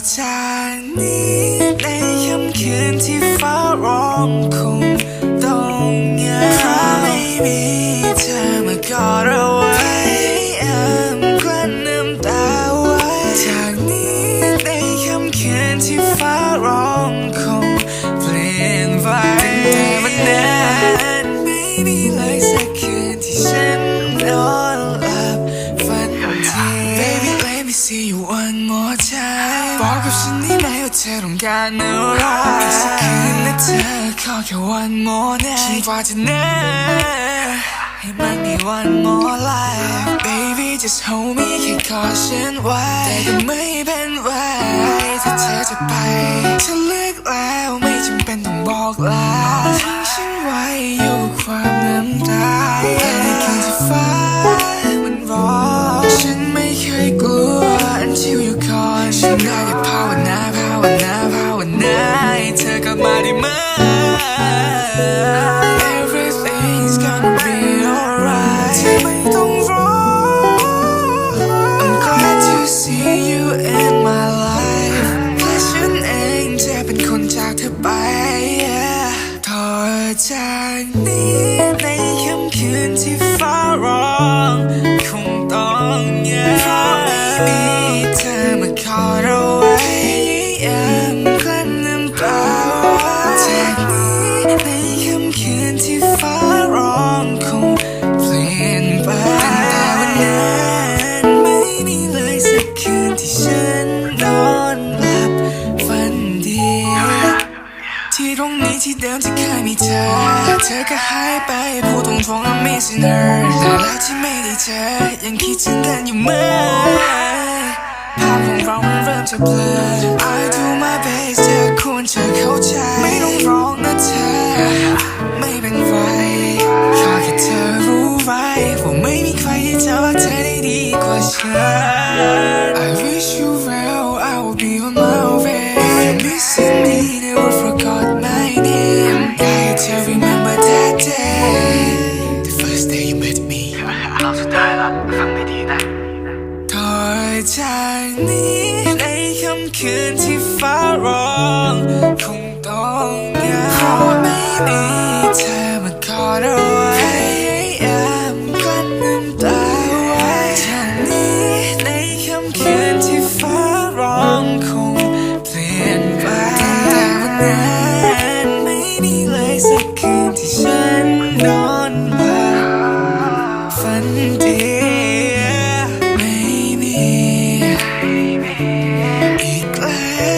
จากนี้ในค่ำคืนที่ฟ้าร้องคงต้องเงาเพราะไม่มีเธอมากอดเอาไว้แอบกลั้นน้ำตาไว้จากนี้ในค่ำคืนที่ฟ้าร้องคงเปลี่ยนไปแต่วันนั้นไม่มีเลยสักคืนที่ฉันนอนหลับฝันที Baby let me see you one more time บอกกับฉันได้ไหมว่าเธอต้องการอะไรแค่สักคืนนะเธอขอแค่ one more night ฉันว่าจะเนให้มันมี one more life Baby just hold me แค่ขอฉันไว้แต่ก็ไม่เป็นไรถ้าเธอจะไปฉันเลิกแล้วไม่จำเป็นต้องบอกลาาวนาภาวนาให้เธอกลับมาได้ไหม Everything's gonna be alright เธอไม่ต้องร้อง I'm glad to see you in my life และฉันเองจะเป็นคนจากเธอไป yeah ต่อจากนี้ในค่ำคืนที่ฟ้าร้องคงต้องเหงาเพราะไม่มีเธอมาคอยเอาไว้ แอบกลั้นน้ำตาไว้จากนี้ในค่ำคืนที่ฟ้าร้องคงเปลี่ยนไปแต่วันนั้นไม่มีเลยสักคืนที่ฉันนอนหลับฝันดี ที่ตรงนี้ที่เดิมที่เคยมีเธอเธอก็หายไปพูดตรงๆ I'm missing her แต่แล้วที่ไม่ได้เจอยังคิดถึงกันอยู่ไหม ภาพของเรามันเริ่มจะเบลอ I do my best เธอควรจะเข้าใจ ไม่ต้องร้องนะเธอ จากนี้ในค่ำคืนที่ฟ้าร้องคงต้องเหงาเพราะไม่มีเธอมากอดเอาไว้แอบกลั้นน้ำตาไว้จากนี้ในค่ำคืนที่ฟ้าร้องคงเปลี่ยนไปแต่วันนั้นไม่มีเลยสักคืนที่ฉันนอนหลับฝันดี อี